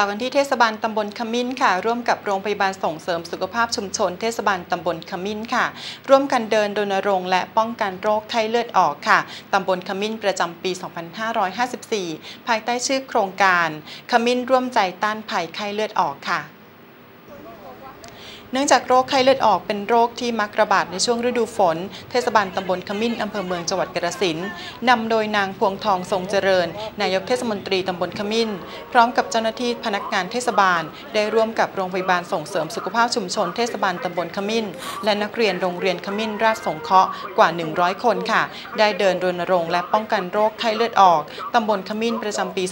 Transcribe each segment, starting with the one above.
ต่อกันที่เทศบาลตำบลขมิ้นค่ะ ร่วมกับโรงพยาบาลส่งเสริมสุขภาพชุมชน เทศบาลตำบลขมิ้นค่ะ ร่วมกันเดินรณรงค์และป้องกันโรคไข้เลือดออกค่ะตำบลขมิ้นประจำปี 2554 ภายใต้ชื่อโครงการ ขมิ้นร่วมใจต้านภัยไข้เลือดออกค่ะ เนื่องจากโรคไข้เลือดออกเป็นโรคที่มักระบาดในช่วงฤดูฝน เทศบาลตำบลขมิ้นอำเภอเมืองจังหวัดกระสินนำโดยนางพวงทองทรงเจริญ นายกเทศมนตรีตำบลขมิ้น พร้อมกับเจ้าหน้าที่พนักงานเทศบาล ได้ร่วมกับโรงพยาบาลส่งเสริมสุขภาพชุมชนเทศบาลตำบลขมิ้น และนักเรียนโรงเรียนขมิ้นราชสงเคราะห์กว่า 100 คนค่ะ ได้เดินรณรงค์และป้องกันโรคไข้เลือดออกตำบลขมิ้นประจำปี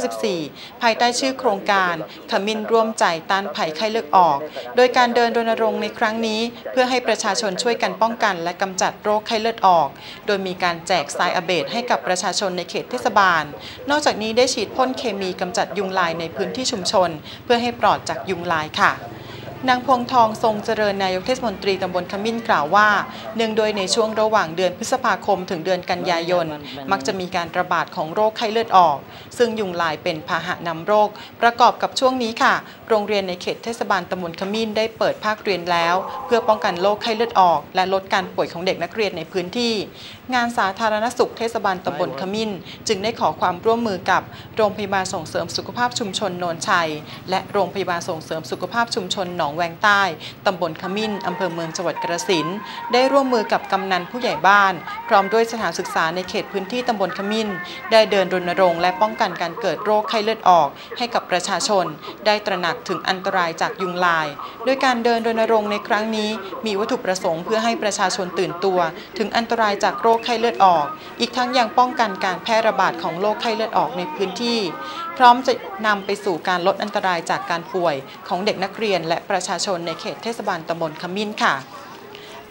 2554 ภายใต้ชื่อโครงการขมิ้นร่วมใจต้านภัยไข้เลือดออก โดยการเดินรณรงค์ในครั้งนี้ เพื่อให้ประชาชนช่วยกันป้องกัน และกำจัดโรคไข้เลือดออก โดยมีการแจกทรายอเบดให้กับประชาชนในเขตเทศบาล นอกจากนี้ได้ฉีดพ่นเคมีกำจัดยุงลายในพื้นที่ชุมชน เพื่อให้ปลอดจากยุงลายค่ะ นางพวงทองทรงเจริญนายกเทศมนตรีตำบลขมิ้นกล่าวว่า เนื่องโดยในช่วงระหว่างเดือนพฤษภาคมถึงเดือนกันยายน มักจะมีการระบาดของโรคไข้เลือดออก ซึ่งยุงลายเป็นพาหะนำโรค ประกอบกับช่วงนี้ค่ะ โรงเรียนในเขตเทศบาลตำบลขมิ้นได้เปิดภาคเรียนแล้ว เพื่อป้องกันโรคไข้เลือดออก และลดการป่วยของเด็กนักเรียนในพื้นที่ งานสาธารณสุขเทศบาลตำบลขมิ้น จึงได้ขอความร่วมมือกับโรงพยาบาลส่งเสริมสุขภาพชุมชนโนนชัย และโรงพยาบาลส่งเสริมสุขภาพชุมชนหนองแวงใต้ ตำบลขมิ้น อำเภอเมืองจังหวัดกระสินได้ร่วมมือกับกำนันผู้ใหญ่บ้าน พร้อมด้วยสถานศึกษาในเขตพื้นที่ตำบลขมิ้น ได้เดินรณรงค์และป้องกันการเกิดโรคไข้เลือดออก ให้กับประชาชน ได้ตระหนักถึงอันตรายจากยุงลาย โดยการเดินรณรงค์ในครั้งนี้ มีวัตถุประสงค์เพื่อให้ประชาชนตื่นตัว ถึงอันตรายจากโรคไข้เลือดออก อีกทั้งยังป้องกันการแพร่ระบาดของโรคไข้เลือดออกในพื้นที่พร้อมจะนำไปสู่การลดอันตรายจากการป่วยของเด็กนักเรียนและประชาชนในเขตเทศบาลตำบลขมิ้นค่ะ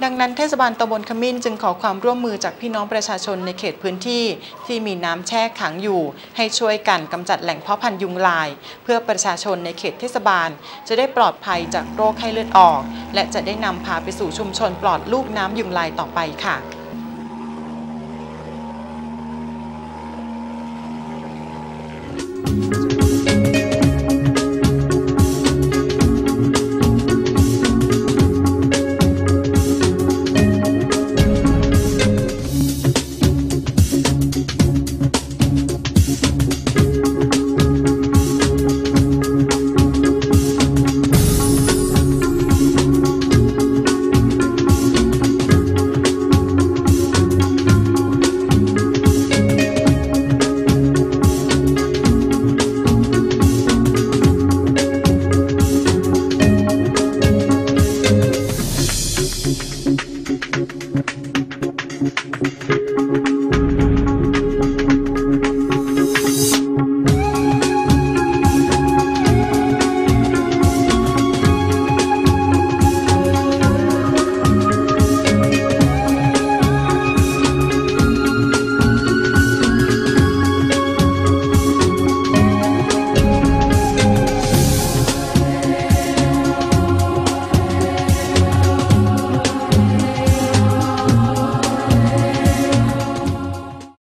ดังนั้นเทศบาลตำบลขมิ้นจึงขอความร่วมมือจากพี่น้องประชาชนในเขตพื้นที่ที่มีน้ำแช่ขังอยู่ ให้ช่วยกันกำจัดแหล่งเพาะพันธุ์ยุงลาย เพื่อประชาชนในเขตเทศบาล จะได้ปลอดภัยจากโรคไข้เลือดออก และจะได้นำพาไปสู่ชุมชนปลอดลูกน้ำยุงลายต่อไปค่ะ